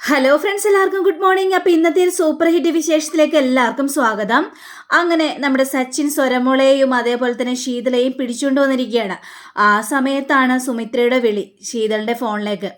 Hello friends എല്ലാവർക്കും good morning അപ്പോൾ ഇന്നത്തെ ഒരു സൂപ്പർ ഹിറ്റ് വിശേഷത്തിലേക്ക് എല്ലാവർക്കും സ്വാഗതം. അങ്ങനെ നമ്മുടെ സച്ചിൻ സ്വരമുളയെയും അതേപോലെ തന്നെ ശീതളയും പിടിച്ചുകൊണ്ടുവന്നിരിക്കുകയാണ് ആ സമയത്താണ് സുമിത്രയുടെ വിളി ശീതളിന്റെ ഫോണിലേക്ക്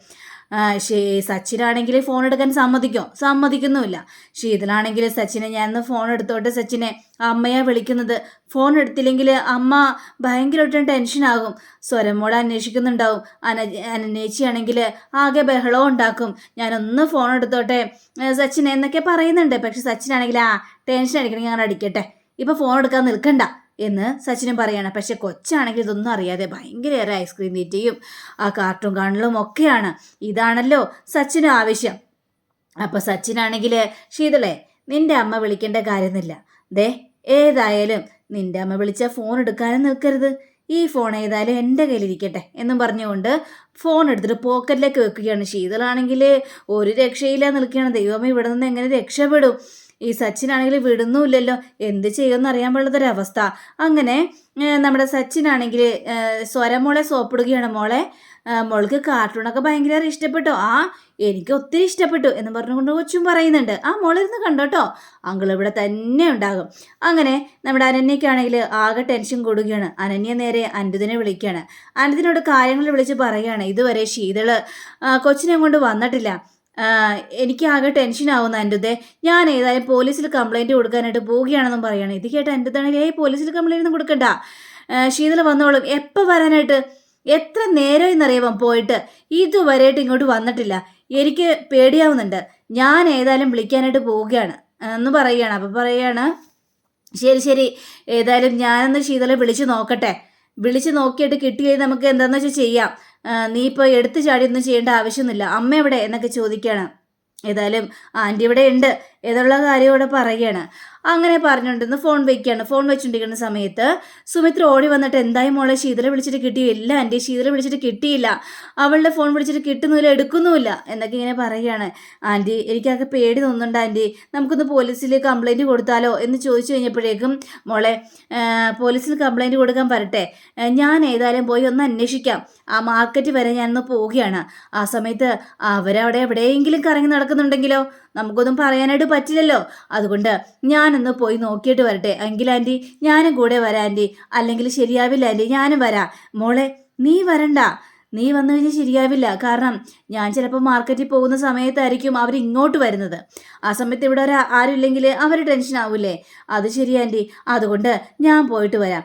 സച്ചിനാണെങ്കിൽ ഫോൺ എടുക്കാൻ സമ്മതിക്കും. സമ്മതിക്കുന്നുമില്ല. ശീതളാണെങ്കിൽ സച്ചിനെ ഞാൻ ഇന്ന് ഫോൺ എടുത്തോട്ടെ. സച്ചിനെ അമ്മയാ വിളിക്കുന്നത്. ഫോൺ എടുത്തില്ലെങ്കിൽ അമ്മ ഭയങ്കരമായിട്ടും ടെൻഷനാകും സ്വരമോട് അന്വേഷിക്കുന്നുണ്ടാവും. അന അനേച്ചിയാണെങ്കിൽ ആകെ ബഹളവും ഉണ്ടാക്കും. ഞാനൊന്ന് ഫോൺ എടുത്തോട്ടെ. സച്ചിനെ എന്നൊക്കെ പറയുന്നുണ്ട്. പക്ഷെ സച്ചിനാണെങ്കിൽ ആ ടെൻഷൻ അടിക്കണമെങ്കിൽ ഞാൻ അടിക്കട്ടെ. ഇപ്പൊ ഫോൺ എടുക്കാൻ നിൽക്കണ്ട. എന്ന് സച്ചിനും പറയാണ്. പക്ഷെ കൊച്ചാണെങ്കിൽ ഇതൊന്നും അറിയാതെ ഭയങ്കരയേറെ ഐസ്ക്രീം തീറ്റയും ആ കാർട്ടൂൺ കാണലും ഒക്കെയാണ്. ഇതാണല്ലോ സച്ചിന് ആവശ്യം. അപ്പൊ സച്ചിനാണെങ്കിൽ ശീതളെ നിന്റെ അമ്മ വിളിക്കേണ്ട കാര്യമൊന്നുമില്ല. ദേ ഏതായാലും നിന്റെ അമ്മ വിളിച്ച ഫോൺ എടുക്കാനും നിൽക്കരുത്. ഈ ഫോൺ ഏതായാലും എന്റെ കയ്യിലിരിക്കട്ടെ എന്നും പറഞ്ഞുകൊണ്ട് ഫോൺ എടുത്തിട്ട് പോക്കറ്റിലേക്ക് വെക്കുകയാണ്. ശീതളാണെങ്കിൽ ഒരു രക്ഷയില്ല നിൽക്കുകയാണ്. ദൈവമേ ഇവിടെ നിന്ന് എങ്ങനെ രക്ഷപ്പെടും? ഈ സച്ചിനാണെങ്കിൽ വിടുന്നുമില്ലല്ലോ. എന്ത് ചെയ്യുമെന്ന് അറിയാൻ പാടുള്ളതൊരവസ്ഥ അങ്ങനെ നമ്മുടെ സച്ചിനാണെങ്കിൽ സ്വരമോളെ സോപ്പിടുകയാണ് മോളെ. മോൾക്ക് കാർട്ടൂണൊക്കെ ഭയങ്കര ഇഷ്ടപ്പെട്ടു. ആ എനിക്ക് ഒത്തിരി ഇഷ്ടപ്പെട്ടു എന്ന് പറഞ്ഞുകൊണ്ട് കൊച്ചും പറയുന്നുണ്ട്. ആ മോളിരുന്ന് കണ്ടോട്ടോ അങ്കിൾ ഇവിടെ തന്നെ ഉണ്ടാകും. അങ്ങനെ നമ്മുടെ അനന്യക്കാണെങ്കിൽ ആകെ ടെൻഷൻ കൂടുകയാണ്. അനന്യ നേരെ അനുദിനെ വിളിക്കുകയാണ്. അനുദിനോട് കാര്യങ്ങൾ വിളിച്ച് പറയുകയാണ്. ഇതുവരെ ശീതൾ കൊച്ചിനെ കൊണ്ട് വന്നിട്ടില്ല. ആ, എനിക്ക് ആകെ ടെൻഷൻ ആവുന്ന അനിരുദ്ധെ ഞാൻ ഏതായാലും പോലീസിൽ കംപ്ലൈന്റ് കൊടുക്കാനായിട്ട് പോവുകയാണെന്നും പറയാണ്. ഇത് കേട്ട അന്റെതാണെങ്കിൽ ഏയ് പോലീസിൽ കംപ്ലൈന്റ് ഒന്നും കൊടുക്കണ്ട. ശീതള വന്നോളും. എപ്പോൾ വരാനായിട്ട്? എത്ര നേരം എന്നറിയാം പോയിട്ട്? ഇതുവരെയായിട്ട് ഇങ്ങോട്ട് വന്നിട്ടില്ല. എനിക്ക് പേടിയാവുന്നുണ്ട്. ഞാൻ ഏതായാലും വിളിക്കാനായിട്ട് പോവുകയാണ്. എന്ന് പറയുകയാണ് അപ്പം പറയുകയാണ് ശരി ശരി. ഏതായാലും ഞാനൊന്ന് ശീതളെ വിളിച്ച് നോക്കട്ടെ. വിളിച്ച് നോക്കിയിട്ട് കിട്ടിയത് നമുക്ക് എന്താണെന്ന് വെച്ചാൽ ചെയ്യാം. നീ ഇപ്പോൾ എടുത്തു ചാടിയൊന്നും ചെയ്യേണ്ട ആവശ്യമൊന്നുമില്ല. അമ്മ എവിടെ? എന്നൊക്കെ ചോദിക്കുകയാണ്. ഏതായാലും ആന്റി ഇവിടെ ഉണ്ട്. എന്നുള്ള കാര്യം ഇവിടെ പറയുകയാണ്. അങ്ങനെ പറഞ്ഞുകൊണ്ടിരുന്ന് ഫോൺ വെക്കുകയാണ്. ഫോൺ വെച്ചുകൊണ്ടിരിക്കുന്ന സമയത്ത് സുമിത്ര ഓടി വന്നിട്ട് എന്തായി മോളെ ശീതല വിളിച്ചിട്ട് കിട്ടിയില്ല എന്റെ ശീതല വിളിച്ചിട്ട് കിട്ടിയില്ല. അവളുടെ ഫോൺ വിളിച്ചിട്ട് കിട്ടുന്നില്ല എടുക്കുന്നുമില്ല. എന്നൊക്കെ ഇങ്ങനെ പറയുകയാണ്. ആന്റി എനിക്കൊക്കെ പേടി തോന്നുന്നുണ്ട് ആന്റി. നമുക്കൊന്ന് പോലീസിൽ കംപ്ലൈന്റ് കൊടുത്താലോ? എന്ന് ചോദിച്ചു കഴിഞ്ഞപ്പോഴേക്കും മോളെ പോലീസിൽ കംപ്ലൈന്റ് കൊടുക്കാൻ വരട്ടെ. ഞാൻ ഏതായാലും പോയി ഒന്ന് അന്വേഷിക്കാം. ആ മാർക്കറ്റ് വരെ ഞാനൊന്ന് പോവുകയാണ്. ആ സമയത്ത് അവരവിടെ എവിടെയെങ്കിലും കറങ്ങി നടക്കുന്നുണ്ടെങ്കിലോ? നമുക്കൊന്നും പറയാനായിട്ട് പറ്റില്ലല്ലോ. അതുകൊണ്ട് ഞാനൊന്ന് പോയി നോക്കിയിട്ട് വരട്ടെ. എങ്കിൽ ആന്റി ഞാനും കൂടെ വരാം ആന്റി. അല്ലെങ്കിൽ ശരിയാവില്ല ആന്റി ഞാനും വരാം. മോളെ നീ വരണ്ട. നീ വന്നു കഴിഞ്ഞാൽ ശരിയാവില്ല. കാരണം ഞാൻ ചിലപ്പോൾ മാർക്കറ്റിൽ പോകുന്ന സമയത്തായിരിക്കും അവർ ഇങ്ങോട്ട് വരുന്നത്. ആ സമയത്ത് ഇവിടെ ഒരു ആരും ഇല്ലെങ്കിൽ അവർ ടെൻഷൻ ആവൂലേ അത് ശരിയാന്റി അതുകൊണ്ട് ഞാൻ പോയിട്ട് വരാം.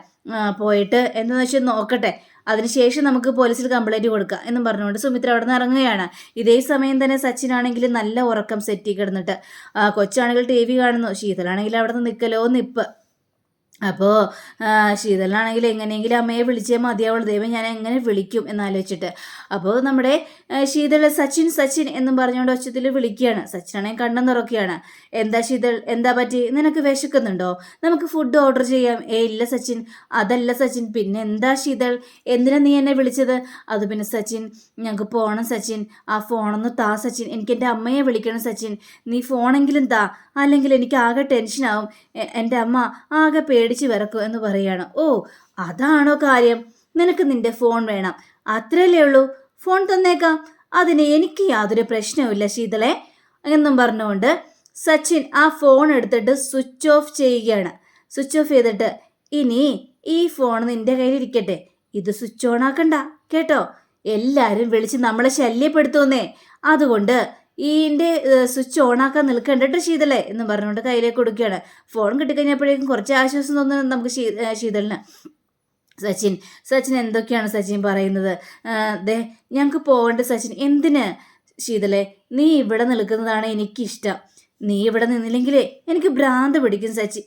പോയിട്ട് എന്താണെന്ന് വെച്ചാൽ നോക്കട്ടെ. അതിനുശേഷം നമുക്ക് പോലീസിൽ കംപ്ലൈന്റ് കൊടുക്കാം എന്നും പറഞ്ഞുകൊണ്ട് സുമിത്ര അവിടെ നിന്ന് ഇറങ്ങുകയാണ്. ഇതേ സമയം തന്നെ സച്ചിനാണെങ്കിൽ നല്ല ഉറക്കം സെറ്റി കിടന്നിട്ട് കൊച്ചാണെങ്കിൽ ടി വി കാണുന്നു. ശീതളാണെങ്കിൽ അവിടെ നിന്ന് നിൽക്കലോ നിപ്പ് അപ്പോൾ ശീതളാണെങ്കിൽ എങ്ങനെയെങ്കിലും അമ്മയെ വിളിച്ചേ മതിയാവുള്ളൂ. ദൈവം ഞാൻ എങ്ങനെ വിളിക്കും എന്നാലോചിച്ചിട്ട് അപ്പോൾ നമ്മുടെ ശീതൾ സച്ചിൻ സച്ചിൻ എന്നും പറഞ്ഞുകൊണ്ട് ഒച്ചത്തിൽ വിളിക്കുകയാണ്. സച്ചിനാണെങ്കിൽ കണ്ണം തുറക്കുകയാണ്. എന്താ ശീതൾ എന്താ പറ്റി? നിനക്ക് വിശക്കുന്നുണ്ടോ? നമുക്ക് ഫുഡ് ഓർഡർ ചെയ്യാം. ഏ ഇല്ല സച്ചിൻ. അതല്ല സച്ചിൻ. പിന്നെ എന്താ ശീതൾ? എന്തിനാ നീ എന്നെ വിളിച്ചത്? അത് പിന്നെ സച്ചിൻ ഞങ്ങൾക്ക് പോകണം സച്ചിൻ. ആ ഫോണൊന്ന് താ സച്ചിൻ. എനിക്ക് എന്റെ അമ്മയെ വിളിക്കണം സച്ചിൻ. നീ ഫോണെങ്കിലും താ. അല്ലെങ്കിൽ എനിക്ക് ആകെ ടെൻഷനാവും എന്റെ അമ്മ ആകെ പേടിച്ച് വിറക്കും എന്ന് പറയുകയാണ് ഓ അതാണോ കാര്യം? നിനക്ക് നിന്റെ ഫോൺ വേണം. അത്രയല്ലേ ഉള്ളൂ. ഫോൺ തന്നേക്കാം. അതിന് എനിക്ക് യാതൊരു പ്രശ്നവുമില്ല ശീതളെ. എന്നും പറഞ്ഞുകൊണ്ട് സച്ചിൻ ആ ഫോൺ എടുത്തിട്ട് സ്വിച്ച് ഓഫ് ചെയ്യുകയാണ്. സ്വിച്ച് ഓഫ് ചെയ്തിട്ട് ഇനി ഈ ഫോൺ നിന്റെ കയ്യിൽ ഇരിക്കട്ടെ ഇത് സ്വിച്ച് ഓൺ ആക്കണ്ട. കേട്ടോ? എല്ലാവരും വിളിച്ച് നമ്മളെ ശല്യപ്പെടുത്തുന്നേ. അതുകൊണ്ട് ഈന്റെ സ്വിച്ച് ഓൺ ആക്കാൻ നിൽക്കണ്ട ശീതലേ എന്ന് പറഞ്ഞുകൊണ്ട് കയ്യിലേക്ക് കൊടുക്കുകയാണ്. ഫോൺ കിട്ടിക്കഴിഞ്ഞപ്പോഴേക്കും കുറച്ച് ആശ്വാസം തോന്നുന്നു നമുക്ക് ശീതലിന്. സച്ചിൻ സച്ചിൻ എന്തൊക്കെയാണ് സച്ചിൻ പറയുന്നത്? ദേ ഞങ്ങൾക്ക് പോകേണ്ട സച്ചിൻ. എന്തിന്? ശീതളെ നീ ഇവിടെ നിൽക്കുന്നതാണ് എനിക്കിഷ്ടം. നീ ഇവിടെ നിന്നില്ലെങ്കിലേ എനിക്ക് ഭ്രാന്ത് പിടിക്കും സച്ചി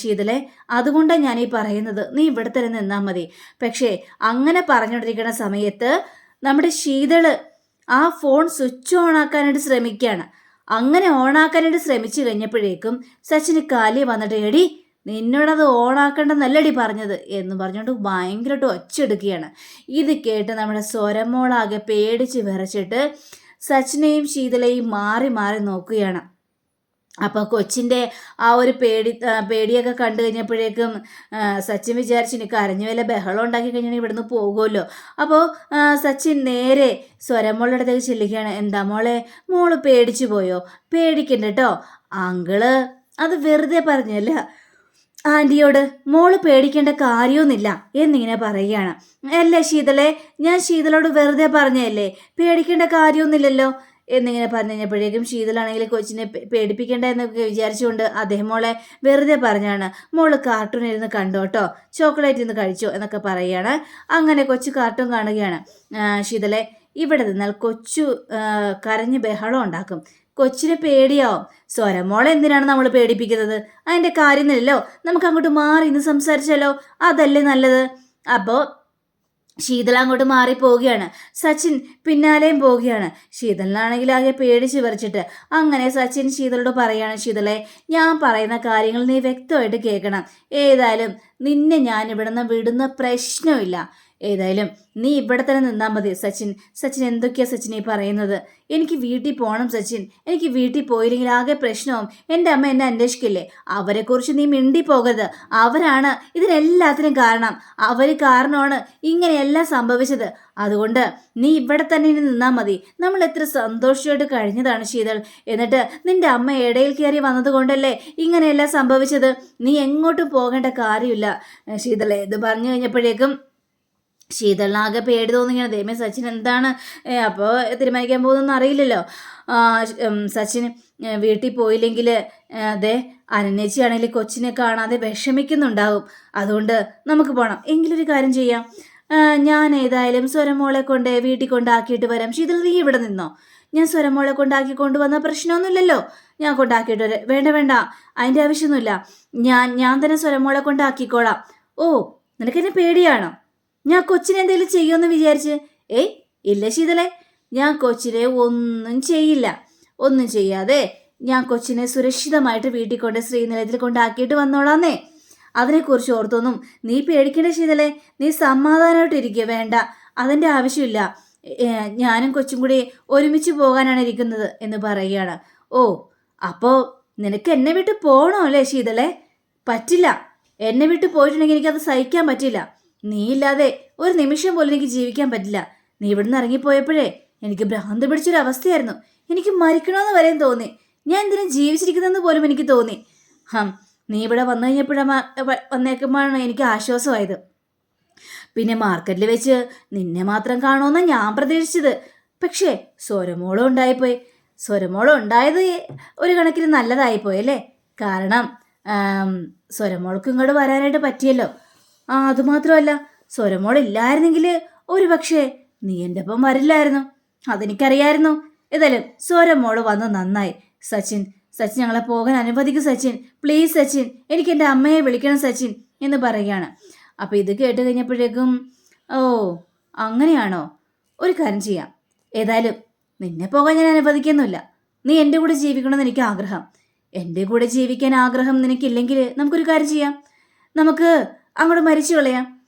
ശീതലെ. അതുകൊണ്ടാണ് ഞാൻ ഈ പറയുന്നത്. നീ ഇവിടെ തന്നെ നിന്നാൽ മതി. പക്ഷേ അങ്ങനെ പറഞ്ഞുകൊണ്ടിരിക്കുന്ന സമയത്ത് നമ്മുടെ ശീതൾ ആ ഫോൺ സ്വിച്ച് ഓൺ ആക്കാനായിട്ട് ശ്രമിക്കുകയാണ്. അങ്ങനെ ഓൺ ആക്കാനായിട്ട് ശ്രമിച്ചു കഴിഞ്ഞപ്പോഴേക്കും സച്ചിന് കാലി വന്നിട്ട് എടി നിന്നോടത് ഓണാക്കണ്ടെന്നല്ലടി പറഞ്ഞത്? എന്ന് പറഞ്ഞുകൊണ്ട് ഭയങ്കരമായിട്ട് ഒച്ചെടുക്കുകയാണ് ഇത് കേട്ട് നമ്മുടെ സ്വരമോളാകെ പേടിച്ച് വിറച്ചിട്ട് സച്ചിനെയും ശീതളയും മാറി മാറി നോക്കുകയാണ്. അപ്പോൾ കൊച്ചിന്റെ ആ ഒരു പേടി പേടിയൊക്കെ കണ്ടു കഴിഞ്ഞപ്പോഴേക്കും സച്ചിൻ വിചാരിച്ചു എനിക്ക് കരഞ്ഞു വല്ല ബഹളം ഉണ്ടാക്കി കഴിഞ്ഞാൽ ഇവിടുന്ന് പോകുമല്ലോ. അപ്പോൾ സച്ചിൻ നേരെ സ്വരമോളുടെ അടുത്തേക്ക് ചെല്ലുകയാണ്. എന്താ മോളെ മോൾ പേടിച്ചു പോയോ? പേടിക്കണ്ട കേട്ടോ അങ്കിൾ അത് വെറുതെ പറഞ്ഞല്ല. ആന്റിയോട് മോൾ പേടിക്കേണ്ട കാര്യമൊന്നുമില്ല എന്നിങ്ങനെ പറയുകയാണ്. അല്ലേ ശീതളെ ഞാൻ ശീതളോട് വെറുതെ പറഞ്ഞതല്ലേ? പേടിക്കേണ്ട കാര്യമൊന്നുമില്ലല്ലോ. എന്നിങ്ങനെ പറഞ്ഞു കഴിഞ്ഞപ്പോഴേക്കും ശീതളാണെങ്കിൽ കൊച്ചിനെ പേടിപ്പിക്കേണ്ട എന്നൊക്കെ വിചാരിച്ചുകൊണ്ട് അദ്ദേഹം മോളെ വെറുതെ പറഞ്ഞാണ് മോൾ കാർട്ടൂൺ ഇരുന്ന് കണ്ടോ കേട്ടോ ചോക്ലേറ്റ് ഇരുന്ന് കഴിച്ചോ? എന്നൊക്കെ പറയുകയാണ്. അങ്ങനെ കൊച്ചു കാർട്ടൂൺ കാണുകയാണ്. ശീതളെ ഇവിടെ നിന്നാൽ കൊച്ചു കരഞ്ഞ് ബഹളം ഉണ്ടാക്കും. കൊച്ചിനെ പേടിയാവും. സ്വരമോളെ എന്തിനാണ് നമ്മൾ പേടിപ്പിക്കുന്നത്? അതിന്റെ കാര്യമില്ലല്ലോ നമുക്ക് അങ്ങോട്ട് മാറി ഇന്ന് സംസാരിച്ചാലോ? അതല്ലേ നല്ലത്? അപ്പോൾ ശീതള അങ്ങോട്ട് മാറി പോവുകയാണ് സച്ചിൻ പിന്നാലെയും പോവുകയാണ്. ശീതളിനാണെങ്കിൽ ആകെ പേടിച്ച് വിറച്ചിട്ട് അങ്ങനെ സച്ചിൻ ശീതളോട് പറയാണ് ശീതളെ ഞാൻ പറയുന്ന കാര്യങ്ങൾ നീ വ്യക്തമായിട്ട് കേൾക്കണം. ഏതായാലും നിന്നെ ഞാൻ ഇവിടുന്ന് വിടുന്ന പ്രശ്നമില്ല. ഏതായാലും നീ ഇവിടെ തന്നെ നിന്നാൽ മതി സച്ചിൻ. സച്ചിൻ എന്തൊക്കെയാ സച്ചിൻ ഈ പറയുന്നത്? എനിക്ക് വീട്ടിൽ പോകണം സച്ചിൻ. എനിക്ക് വീട്ടിൽ പോയില്ലെങ്കിൽ ആകെ പ്രശ്നവും എന്റെ അമ്മ എന്നെ അന്വേഷിക്കില്ലേ? അവരെക്കുറിച്ച് നീ മിണ്ടി പോകരുത് അവരാണ് ഇതിനെല്ലാത്തിനും കാരണം. അവർ കാരണമാണ് ഇങ്ങനെയെല്ലാം സംഭവിച്ചത്. അതുകൊണ്ട് നീ ഇവിടെ തന്നെ ഇനി നിന്നാൽ മതി. നമ്മൾ എത്ര സന്തോഷമായിട്ട് കഴിഞ്ഞതാണ് ശീതൾ. എന്നിട്ട് നിന്റെ അമ്മ ഇടയിൽ കയറി വന്നതുകൊണ്ടല്ലേ ഇങ്ങനെയല്ല സംഭവിച്ചത്? നീ എങ്ങോട്ടും പോകേണ്ട കാര്യമില്ല. ശീതളെ ഇത് പറഞ്ഞു കഴിഞ്ഞപ്പോഴേക്കും ശീതളിനാകെ പേടി തോന്നുകയാണ് ദൈവമേ സച്ചിൻ എന്താണ്? അപ്പോൾ തീരുമാനിക്കാൻ പോകുന്നതെന്ന് അറിയില്ലല്ലോ. സച്ചിൻ വീട്ടിൽ പോയില്ലെങ്കിൽ അതെ അനന്യച്ചിയാണെങ്കിൽ കൊച്ചിനെ കാണാതെ വിഷമിക്കുന്നുണ്ടാവും. അതുകൊണ്ട് നമുക്ക് പോകണം എങ്കിലൊരു കാര്യം ചെയ്യാം. ഞാൻ ഏതായാലും സ്വരമോളെ കൊണ്ട് വീട്ടിൽ കൊണ്ടാക്കിയിട്ട് വരാം. ശീതൽ നീ ഇവിടെ നിന്നോ? ഞാൻ സ്വരമോളെ കൊണ്ടാക്കി കൊണ്ടുവന്ന പ്രശ്നമൊന്നുമില്ലല്ലോ. ഞാൻ കൊണ്ടാക്കിയിട്ട് വരാം. വേണ്ട വേണ്ട. അതിന്റെ ആവശ്യമൊന്നുമില്ല. ഞാൻ ഞാൻ തന്നെ സ്വരമോളെ കൊണ്ടാക്കിക്കോളാം. ഓ നിനക്കെന്നെ പേടിയാണോ? ഞാൻ കൊച്ചിനെ എന്തെങ്കിലും ചെയ്യുമെന്ന് വിചാരിച്ച്. ഏയ് ഇല്ല ശീതളെ ഞാൻ കൊച്ചിനെ ഒന്നും ചെയ്യില്ല. ഒന്നും ചെയ്യാതെ ഞാൻ കൊച്ചിനെ സുരക്ഷിതമായിട്ട് വീട്ടിൽ കൊണ്ട് ശ്രീനിലയത്തിൽ കൊണ്ടാക്കിയിട്ട് വന്നോളാന്നേ. അതിനെക്കുറിച്ച് ഓർത്തൊന്നും നീ പേടിക്കേണ്ട ശീതലെ നീ സമാധാനമായിട്ടിരിക്കുക വേണ്ട. അതിന്റെ ആവശ്യമില്ല. ഞാനും കൊച്ചും കൂടി ഒരുമിച്ച് പോകാനാണ് ഇരിക്കുന്നത് എന്ന് പറയുകയാണ്. ഓ അപ്പോൾ നിനക്ക് എന്നെ വിട്ട് പോകണോ അല്ലേ ശീതളെ പറ്റില്ല. എന്നെ വിട്ട് പോയിട്ടുണ്ടെങ്കിൽ എനിക്കത് സഹിക്കാൻ പറ്റില്ല. നീ ഇല്ലാതെ ഒരു നിമിഷം പോലും എനിക്ക് ജീവിക്കാൻ പറ്റില്ല. നീ ഇവിടുന്ന് ഇറങ്ങിപ്പോയപ്പോഴേ എനിക്ക് ഭ്രാന്ത് പിടിച്ചൊരു അവസ്ഥയായിരുന്നു എനിക്ക് മരിക്കണമെന്ന് വരെയും തോന്നി. ഞാൻ എന്തിനും ജീവിച്ചിരിക്കുന്നതെന്ന് പോലും എനിക്ക് തോന്നി. ഹം നീ ഇവിടെ വന്നു കഴിഞ്ഞപ്പോഴാണ് വന്നേക്കുമ്പോഴാണ് എനിക്ക് ആശ്വാസമായത്. പിന്നെ മാർക്കറ്റിൽ വെച്ച് നിന്നെ മാത്രം കാണുമെന്നാണ് ഞാൻ പ്രതീക്ഷിച്ചത്. പക്ഷേ സ്വരമോളം ഉണ്ടായിപ്പോയി. സ്വരമോളം ഉണ്ടായത് ഒരു കണക്കിന് നല്ലതായിപ്പോയി അല്ലേ? കാരണം സ്വരമോൾക്ക് ഇങ്ങോട്ട് വരാനായിട്ട് പറ്റിയല്ലോ. ആ അതുമാത്രമല്ല സ്വരമോൾ ഇല്ലായിരുന്നെങ്കിൽ ഒരു പക്ഷേ നീ എന്റെ ഒപ്പം വരില്ലായിരുന്നു. അതെനിക്കറിയായിരുന്നു. ഏതായാലും സ്വരമോൾ വന്ന് നന്നായി. സച്ചിൻ സച്ചിൻ ഞങ്ങളെ പോകാൻ അനുവദിക്കും സച്ചിൻ. പ്ലീസ് സച്ചിൻ. എനിക്ക് എന്റെ അമ്മയെ വിളിക്കണം സച്ചിൻ എന്ന് പറയുകയാണ്. അപ്പോൾ ഇത് കേട്ട് കഴിഞ്ഞപ്പോഴേക്കും ഓ അങ്ങനെയാണോ? ഒരു കാര്യം ചെയ്യാം. ഏതായാലും നിന്നെ പോകാൻ ഞാൻ അനുവദിക്കുന്നില്ല. നീ എന്റെ കൂടെ ജീവിക്കണമെന്ന് എനിക്ക് ആഗ്രഹം. എന്റെ കൂടെ ജീവിക്കാൻ ആഗ്രഹം നിനക്കില്ലെങ്കിൽ നമുക്കൊരു കാര്യം ചെയ്യാം. നമുക്ക് അങ്ങോട്ട് മരിച്ചു കളയാം.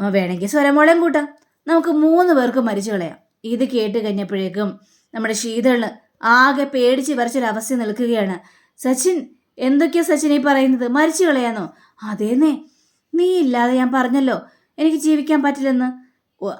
വേണമെങ്കിൽ സ്വരമോളം കൂട്ടാം. നമുക്ക് മൂന്ന് പേർക്ക് മരിച്ചു കളയാം. ഇത് കേട്ട് കഴിഞ്ഞപ്പോഴേക്കും നമ്മുടെ ശീതളിന് ആകെ പേടിച്ച് വരച്ചൊരവസ്ഥ നിൽക്കുകയാണ്. സച്ചിൻ എന്തൊക്കെയാ സച്ചിൻ ഈ പറയുന്നത്? മരിച്ചു കളയാന്നോ അതേന്നേ. നീ ഇല്ലാതെ ഞാൻ പറഞ്ഞല്ലോ. എനിക്ക് ജീവിക്കാൻ പറ്റില്ലെന്ന്.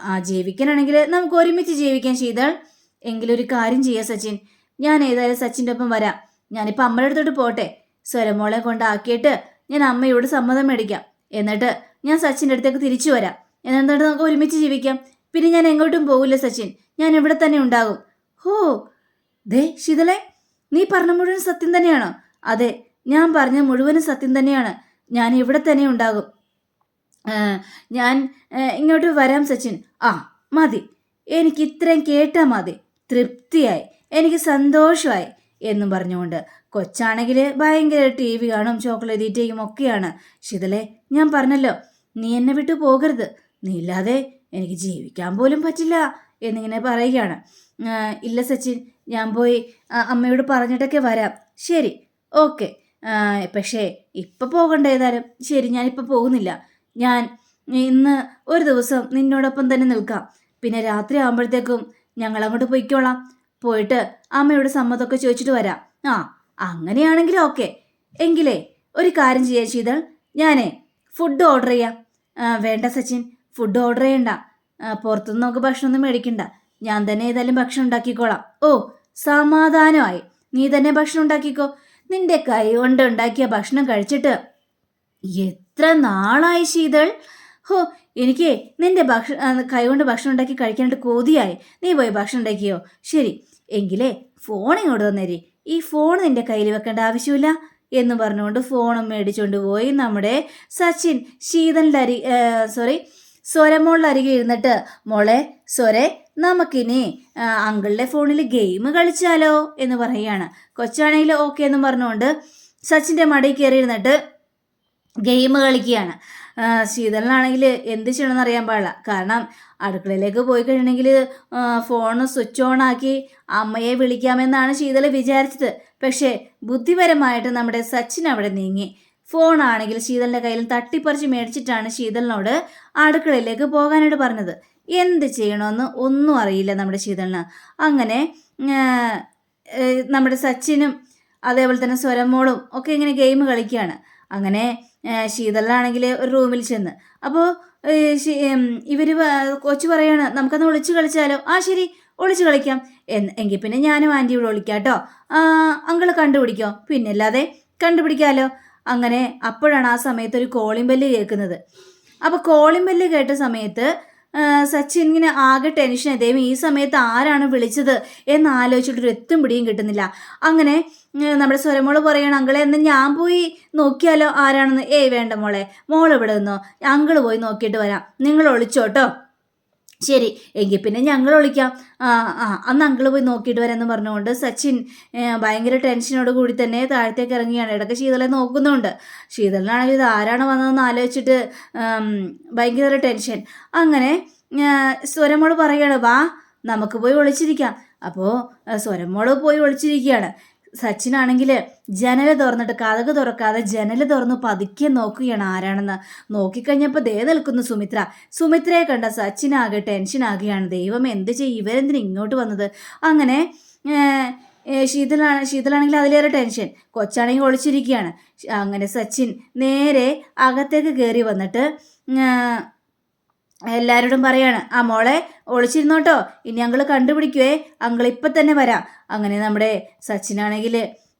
ആ ജീവിക്കാനാണെങ്കിൽ നമുക്ക് ഒരുമിച്ച് ജീവിക്കാൻ ചെയ്താൽ എങ്കിലൊരു കാര്യം ചെയ്യാം സച്ചിൻ. ഞാൻ ഏതായാലും സച്ചിന്റെ ഒപ്പം വരാം. ഞാനിപ്പോൾ അമ്മയുടെ അടുത്തോട്ട് പോട്ടെ. സ്വരമോളെ കൊണ്ടാക്കിയിട്ട് ഞാൻ അമ്മയോട് സമ്മതം മേടിക്കാം. എന്നിട്ട് ഞാൻ സച്ചിന്റെ അടുത്തേക്ക് തിരിച്ചു വരാം. എന്നിട്ട് നമുക്ക് ഒരുമിച്ച് ജീവിക്കാം. പിന്നെ ഞാൻ എങ്ങോട്ടും പോകില്ല സച്ചിൻ. ഞാൻ ഇവിടെ തന്നെ ഉണ്ടാകും. ഹോ ദേ ശീതളെ നീ പറഞ്ഞ മുഴുവൻ സത്യം തന്നെയാണോ. അതെ ഞാൻ പറഞ്ഞ മുഴുവനും സത്യം തന്നെയാണ്. ഞാൻ ഇവിടെ തന്നെ ഉണ്ടാകും. ഞാൻ ഇങ്ങോട്ട് വരാം സച്ചിൻ. ആ മതി. എനിക്ക് ഇത്രയും കേട്ടാൽ മതി. തൃപ്തിയായി. എനിക്ക് സന്തോഷമായി എന്നും പറഞ്ഞുകൊണ്ട് കൊച്ചാണെങ്കിൽ ഭയങ്കര ടി വി കാണും ചോക്ലേറ്റ് തീറ്റയും ഒക്കെയാണ്. ശീതളെ ഞാൻ പറഞ്ഞല്ലോ നീ എന്നെ വിട്ട് പോകരുത്. നീ ഇല്ലാതെ എനിക്ക് ജീവിക്കാൻ പോലും പറ്റില്ല എന്നിങ്ങനെ പറയുകയാണ്. ഇല്ല സച്ചിൻ. ഞാൻ പോയി അമ്മയോട് പറഞ്ഞിട്ടൊക്കെ വരാം. ശരി ഓക്കെ. പക്ഷേ ഇപ്പം പോകണ്ട ഏതായാലും. ശരി ഞാനിപ്പോൾ പോകുന്നില്ല. ഞാൻ ഇന്ന് ഒരു ദിവസം നിന്നോടൊപ്പം തന്നെ നിൽക്കാം. പിന്നെ രാത്രി ആകുമ്പോഴത്തേക്കും ഞങ്ങൾ അങ്ങോട്ട് പോയിക്കോളാം. പോയിട്ട് അമ്മയോട് സമ്മതമൊക്കെ ചോദിച്ചിട്ട് വരാം. ആ അങ്ങനെയാണെങ്കിൽ ഓക്കെ. എങ്കിലേ ഒരു കാര്യം ചെയ്യാൻ ചെയ്താൽ ഞാനേ ഫുഡ് ഓർഡർ ചെയ്യാം. വേണ്ട സച്ചിൻ ഫുഡ് ഓർഡർ ചെയ്യണ്ട. പുറത്തുനിന്ന് നമുക്ക് ഭക്ഷണമൊന്നും മേടിക്കണ്ട. ഞാൻ തന്നെ ഏതായാലും ഭക്ഷണം ഉണ്ടാക്കിക്കോളാം. ഓ സമാധാനമായി. നീ തന്നെ ഭക്ഷണം ഉണ്ടാക്കിക്കോ. നിന്റെ കൈ കൊണ്ട് ഉണ്ടാക്കിയ ഭക്ഷണം കഴിച്ചിട്ട് എത്ര നാളായി ശീതൾ? ഹോ എനിക്ക് നിന്റെ ഭക്ഷ കൈകൊണ്ട് ഭക്ഷണം ഉണ്ടാക്കി കഴിക്കാനായിട്ട് കൊതിയായി. നീ പോയി ഭക്ഷണം ഉണ്ടാക്കിയോ? ശരി. എങ്കിലേ ഫോൺ ഇങ്ങോട്ട് തന്നേരി. ഈ ഫോൺ നിന്റെ കയ്യിൽ വെക്കേണ്ട ആവശ്യമില്ല എന്ന് പറഞ്ഞുകൊണ്ട് ഫോണും മേടിച്ചുകൊണ്ട് പോയി നമ്മുടെ സച്ചിൻ ശീതളിന്റെ അരി സോറി സ്വരമോളുടെ അരികെ ഇരുന്നിട്ട് മോളെ സ്വരെ നമുക്കിനി അങ്കിളിന്റെ ഫോണിൽ ഗെയിം കളിച്ചാലോ? എന്ന് പറയുകയാണ്. കൊച്ചാണെങ്കിൽ ഓക്കെ എന്നും പറഞ്ഞുകൊണ്ട് സച്ചിന്റെ മടി കയറി ഇരുന്നിട്ട് ഗെയിം കളിക്കുകയാണ്. ശീതളിനാണെങ്കിൽ എന്ത് ചെയ്യണമെന്ന് അറിയാൻ പാടില്ല. കാരണം അടുക്കളയിലേക്ക് പോയി കഴിഞ്ഞെങ്കിൽ ഫോൺ സ്വിച്ച് ഓൺ ആക്കി അമ്മയെ വിളിക്കാമെന്നാണ് ശീതൾ വിചാരിച്ചത്. പക്ഷേ ബുദ്ധിപരമായിട്ട് നമ്മുടെ സച്ചിൻ അവിടെ നീങ്ങി. ഫോണാണെങ്കിൽ ശീതലിന്റെ കയ്യിൽ തട്ടിപ്പറിച്ച് മേടിച്ചിട്ടാണ് ശീതലിനോട് അടുക്കളയിലേക്ക് പോകാനായിട്ട് പറഞ്ഞത്. എന്ത് ചെയ്യണമെന്ന് ഒന്നും അറിയില്ല നമ്മുടെ ശീതളിന്. അങ്ങനെ നമ്മുടെ സച്ചിനും അതേപോലെ തന്നെ സ്വരമോളും ഒക്കെ ഇങ്ങനെ ഗെയിം കളിക്കുകയാണ്. അങ്ങനെ ശീതളിനാണെങ്കിൽ ഒരു റൂമിൽ ചെന്ന്. അപ്പോൾ ഇവർ കൊച്ചു പറയാണ് നമുക്കന്ന് ഒളിച്ചു കളിച്ചാലോ? ആ ശരി ഒളിച്ചു കളിക്കാം. എങ്കിൽ പിന്നെ ഞാനും ആന്റി ഇവിടെ ഒളിക്കാം കേട്ടോ അങ്കിൾ കണ്ടുപിടിക്കോ. പിന്നെ അല്ലാതെ കണ്ടുപിടിക്കാമല്ലോ അങ്ങനെ അപ്പോഴാണ് ആ സമയത്ത് ഒരു കോളിംഗ് ബെല്ല് കേൾക്കുന്നത്. അപ്പോൾ കോളിംഗ് ബെല്ല് കേട്ട സമയത്ത് സച്ചിൻ ഇങ്ങനെ ആകെ ടെൻഷൻ അദ്ദേഹം ഈ സമയത്ത് ആരാണ് വിളിച്ചത് എന്ന് ആലോചിച്ചിട്ടൊരു എത്തും പിടിയും കിട്ടുന്നില്ല. അങ്ങനെ നമ്മുടെ സ്വരമോൾ പറയണം അങ്കിളെ എന്ന് ഞാൻ പോയി നോക്കിയാലോ ആരാണെന്ന്? ഏയ് വേണ്ട മോളെ. മോൾ ഇവിടെ നിന്നോ. അങ്കിൾ പോയി നോക്കിയിട്ട് വരാം. നിങ്ങൾ ഒളിച്ചോട്ടോ. ശരി എങ്കിൽ പിന്നെ ഞങ്ങൾ വിളിക്കാം. ആ ആ അന്ന് അങ്കിൾ പോയി നോക്കിയിട്ട് വരാമെന്ന് പറഞ്ഞുകൊണ്ട് സച്ചിൻ ഭയങ്കര ടെൻഷനോട് കൂടി തന്നെ താഴത്തേക്ക് ഇറങ്ങിയാണ് ഇടയ്ക്ക് ശീതളെ നോക്കുന്നുണ്ട്. ശീതളിനാണെങ്കിൽ ഇത് ആരാണ് വന്നതെന്ന് ആലോചിച്ചിട്ട് ഭയങ്കര ടെൻഷൻ. അങ്ങനെ സ്വരമോൾ പറയാണ് വാ നമുക്ക് പോയി ഒളിച്ചിരിക്കാം. അപ്പോൾ സ്വരമോൾ പോയി ഒളിച്ചിരിക്കുകയാണ്. സച്ചിനാണെങ്കിൽ ജനൽ തുറന്നിട്ട് കഥക് തുറക്കാതെ ജനൽ തുറന്ന് പതുക്കെ നോക്കുകയാണ് ആരാണെന്ന്. നോക്കിക്കഴിഞ്ഞപ്പോൾ ദേ നിൽക്കുന്നു സുമിത്ര. സുമിത്രയെ കണ്ട സച്ചിനാകെ ടെൻഷനാകുകയാണ് ദൈവം എന്ത് ചെയ്യും? ഇവരെന്തിനാ ഇങ്ങോട്ട് വന്നത്? അങ്ങനെ ശീതളാണ് ശീതളാണെങ്കിൽ അതിലേറെ ടെൻഷൻ കൊച്ചാണെങ്കിൽ ഒളിച്ചിരിക്കുകയാണ്. അങ്ങനെ സച്ചിൻ നേരെ അകത്തേക്ക് കയറി വന്നിട്ട് എല്ലാവരോടും പറയാണ് ആ മോളെ ഒളിച്ചിരുന്നോട്ടോ ഇനി ഞങ്ങൾ കണ്ടുപിടിക്കുവേ അങ്കിൾ ഇപ്പം തന്നെ വരാം. അങ്ങനെ നമ്മുടെ സച്ചിനാണെങ്കിൽ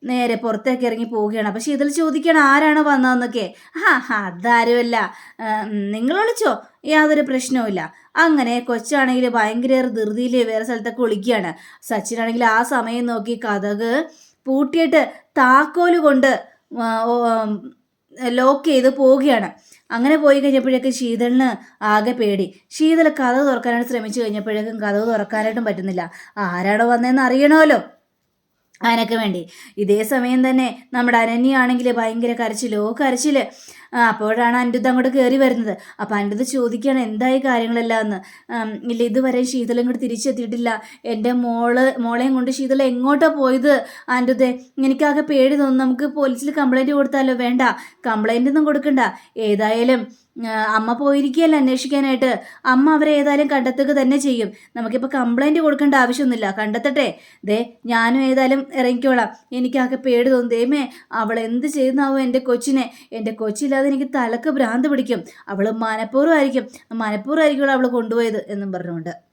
നേരെ പുറത്തേക്ക് ഇറങ്ങി പോവുകയാണ്. അപ്പം ശീതൽ ചോദിക്കണം ആരാണ് വന്നതെന്നൊക്കെ? ആ അതാരുമല്ല. നിങ്ങൾ ഒളിച്ചോ? യാതൊരു പ്രശ്നവുമില്ല അങ്ങനെ കൊച്ചാണെങ്കിൽ ഭയങ്കര ധൃതിയിൽ വേറെ സ്ഥലത്തൊക്കെ ഒളിക്കുകയാണ്. സച്ചിനാണെങ്കിൽ ആ സമയം നോക്കി കഥക് പൂട്ടിയിട്ട് താക്കോൽ കൊണ്ട് ലോക്ക് ചെയ്ത് പോവുകയാണ്. അങ്ങനെ പോയി കഴിഞ്ഞപ്പോഴേക്കും ശീതളിന് ആകെ പേടി. ശീതൾ കഥ തുറക്കാനായിട്ട് ശ്രമിച്ചു കഴിഞ്ഞപ്പോഴേക്കും കഥ തുറക്കാനായിട്ടും പറ്റുന്നില്ല. ആരാണോ വന്നതെന്ന് അറിയണമല്ലോ. അതിനൊക്കെ വേണ്ടി. ഇതേ സമയം തന്നെ നമ്മുടെ അനന്യാണെങ്കിൽ ഭയങ്കര കരച്ചിലോ. ആ, അപ്പോഴാണ് അനിരുദ്ധ അങ്ങോട്ട് കയറി വരുന്നത്. അപ്പം അനിരുദ്ധ ചോദിക്കുകയാണ് എന്തായി കാര്യങ്ങളെല്ലാം എന്ന്. ഇല്ല ഇതുവരെ ശീതല ഇങ്ങോട്ട് തിരിച്ചെത്തിയിട്ടില്ല. എന്റെ മോൾ മോളെയും കൊണ്ട് ശീതള എങ്ങോട്ടാ പോയത്? അനിരുദ്ധെ എനിക്കാകെ പേടി തോന്നുന്നു. നമുക്ക് പോലീസിൽ കംപ്ലൈന്റ് കൊടുത്താലോ? വേണ്ട. കംപ്ലൈന്റ് ഒന്നും കൊടുക്കണ്ട. ഏതായാലും അമ്മ പോയിരിക്കുകയല്ല അന്വേഷിക്കാനായിട്ട്. അമ്മ അവരെ ഏതായാലും കണ്ടെത്തുക തന്നെ ചെയ്യും. നമുക്കിപ്പോൾ കംപ്ലൈന്റ് കൊടുക്കേണ്ട ആവശ്യമൊന്നുമില്ല. കണ്ടെത്തട്ടെ. ദേ ഞാനും ഏതായാലും ഇറങ്ങിക്കോളാം. എനിക്കാകെ പേടി തോന്നും ദേമേ അവൾ എന്ത് ചെയ്യുന്നാവും എന്റെ കൊച്ചിനെ. എന്റെ കൊച്ചില്ലാതെ എനിക്ക് തലക്ക് ഭ്രാന്ത് പിടിക്കും. അവൾ മനഃപൂർവമായിരിക്കും. മനഃപൂർവമായിരിക്കും അവൾ കൊണ്ടുപോയത് എന്നും പറഞ്ഞുകൊണ്ട്.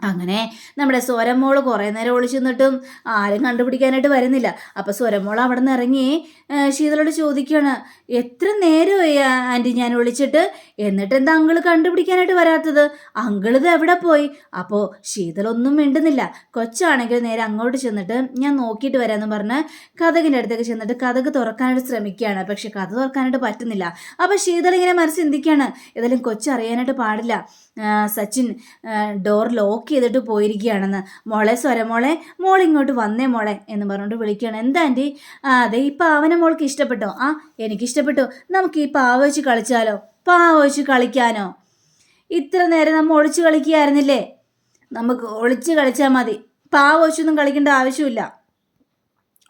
അങ്ങനെ നമ്മുടെ സ്വരമോൾ കുറേ നേരം ഒളിച്ചു നിന്നിട്ടും ആരും കണ്ടുപിടിക്കാനായിട്ട് വരുന്നില്ല. അപ്പോൾ സ്വരമോൾ അവിടെ നിന്ന് ഇറങ്ങി ശീതളോട് ചോദിക്കുകയാണ് എത്ര നേരമായി ആന്റി ഞാൻ ഒളിച്ചിട്ട്? എന്നിട്ട് എന്താ അങ്കിൾ കണ്ടുപിടിക്കാനായിട്ട് വരാത്തത്? അങ്കിളിത് എവിടെ പോയി? അപ്പോൾ ശീതളൊന്നും മിണ്ടുന്നില്ല. കൊച്ചാണെങ്കിൽ നേരെ അങ്ങോട്ട് ചെന്നിട്ട് ഞാൻ നോക്കിയിട്ട് വരാമെന്ന് പറഞ്ഞ് കഥകിന്റെ അടുത്തേക്ക് ചെന്നിട്ട് കഥക് തുറക്കാനായിട്ട് ശ്രമിക്കുകയാണ്. പക്ഷെ കഥ തുറക്കാനായിട്ട് പറ്റുന്നില്ല. അപ്പോൾ ശീതൾ ഇങ്ങനെ മനസ്സിന്തിക്കുകയാണ് ഏതായാലും കൊച്ചറിയാനായിട്ട് പാടില്ല. സച്ചിൻ ഡോർ ലോക്ക് ചെയ്തിട്ട് പോയിരിക്കുകയാണെന്ന്. മോളെ സ്വരമോളെ മോൾ ഇങ്ങോട്ട് വന്നേ മോളെ എന്ന് പറഞ്ഞുകൊണ്ട് വിളിക്കുകയാണ്. എന്താ ആന്റി? അതെ ഈ പാവന മോൾക്ക് ഇഷ്ടപ്പെട്ടോ? ആ എനിക്കിഷ്ടപ്പെട്ടു. നമുക്ക് ഈ പാവ വെച്ച് കളിച്ചാലോ? പാവ വെച്ച് കളിക്കാനോ? ഇത്ര നേരം നമ്മൾ ഒളിച്ച് കളിക്കുകയായിരുന്നില്ലേ? നമുക്ക് ഒളിച്ച് കളിച്ചാൽ മതി. പാവ വെച്ചൊന്നും കളിക്കേണ്ട ആവശ്യമില്ല.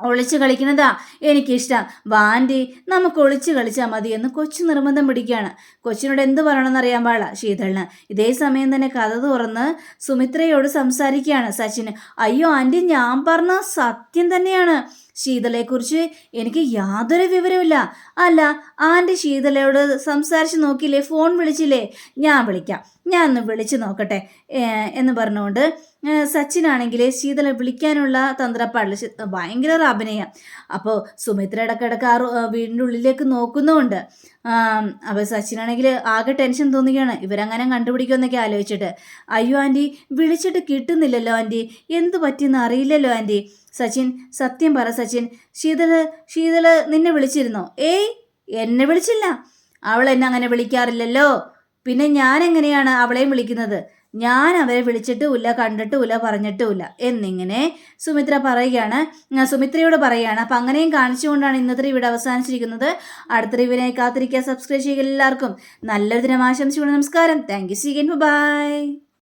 ഒളിച്ച് കളിക്കുന്നതാ എനിക്കിഷ്ടം. വാന്റി നമുക്ക് ഒളിച്ച് കളിച്ചാൽ മതി എന്ന് കൊച്ചു നിർബന്ധം പിടിക്കുകയാണ്. കൊച്ചിനോട് എന്ത് പറയണമെന്ന് അറിയാൻ പാടില്ല. ശീതളിന് ഇതേ സമയം തന്നെ കഥ തുറന്ന് സുമിത്രയോട് സംസാരിക്കുകയാണ് സച്ചിന്. അയ്യോ ആന്റി ഞാൻ പറഞ്ഞ സത്യം തന്നെയാണ്. ശീതളയെക്കുറിച്ച് എനിക്ക് യാതൊരു വിവരമില്ല അല്ല ആന്റി ശീതളയോട് സംസാരിച്ച് നോക്കിയില്ലേ? ഫോൺ വിളിച്ചില്ലേ? ഞാൻ വിളിക്കാം. ഞാൻ ഒന്ന് വിളിച്ച് നോക്കട്ടെ എന്ന് പറഞ്ഞുകൊണ്ട് സച്ചിനാണെങ്കിൽ ശീതള വിളിക്കാനുള്ള തന്ത്രപ്പാടിൽ ഭയങ്കര അഭിനയം. അപ്പോൾ സുമിത്ര ഇടക്കിടക്ക് ആ വീടിന്റെ ഉള്ളിലേക്ക് നോക്കുന്നുമുണ്ട്. അപ്പോൾ സച്ചിനാണെങ്കിൽ ആകെ ടെൻഷൻ തോന്നുകയാണ് ഇവരങ്ങനെ കണ്ടുപിടിക്കുമെന്നൊക്കെ ആലോചിച്ചിട്ട്. അയ്യോ ആന്റി വിളിച്ചിട്ട് കിട്ടുന്നില്ലല്ലോ ആന്റി എന്ത് പറ്റിയെന്ന് അറിയില്ലല്ലോ ആന്റി സച്ചിൻ സത്യം പറ സച്ചിൻ. ശീതൾ ശീതൾ നിന്നെ വിളിച്ചിരുന്നോ? ഏയ് എന്നെ വിളിച്ചില്ല. അവൾ എന്നെ അങ്ങനെ വിളിക്കാറില്ലല്ലോ. പിന്നെ ഞാൻ എങ്ങനെയാണ് അവളെയും വിളിക്കുന്നത്? ഞാൻ അവരെ വിളിച്ചിട്ടുമില്ല കണ്ടിട്ടുമില്ല പറഞ്ഞിട്ടുമില്ല എന്നിങ്ങനെ സുമിത്ര പറയുകയാണ് സുമിത്രയോട് പറയുകയാണ് അപ്പം അങ്ങനെയും കാണിച്ചുകൊണ്ടാണ് ഇന്നത്തെ ഇവിടെ അവസാനിച്ചിരിക്കുന്നത്. അടുത്ത റിവിനെ കാത്തിരിക്കുക. സബ്സ്ക്രൈബ് ചെയ്യുക എല്ലാവർക്കും. നല്ലൊരു ദിനം ആശംസിച്ചുകൊണ്ട് നമസ്കാരം. Thank you സീഗൻ by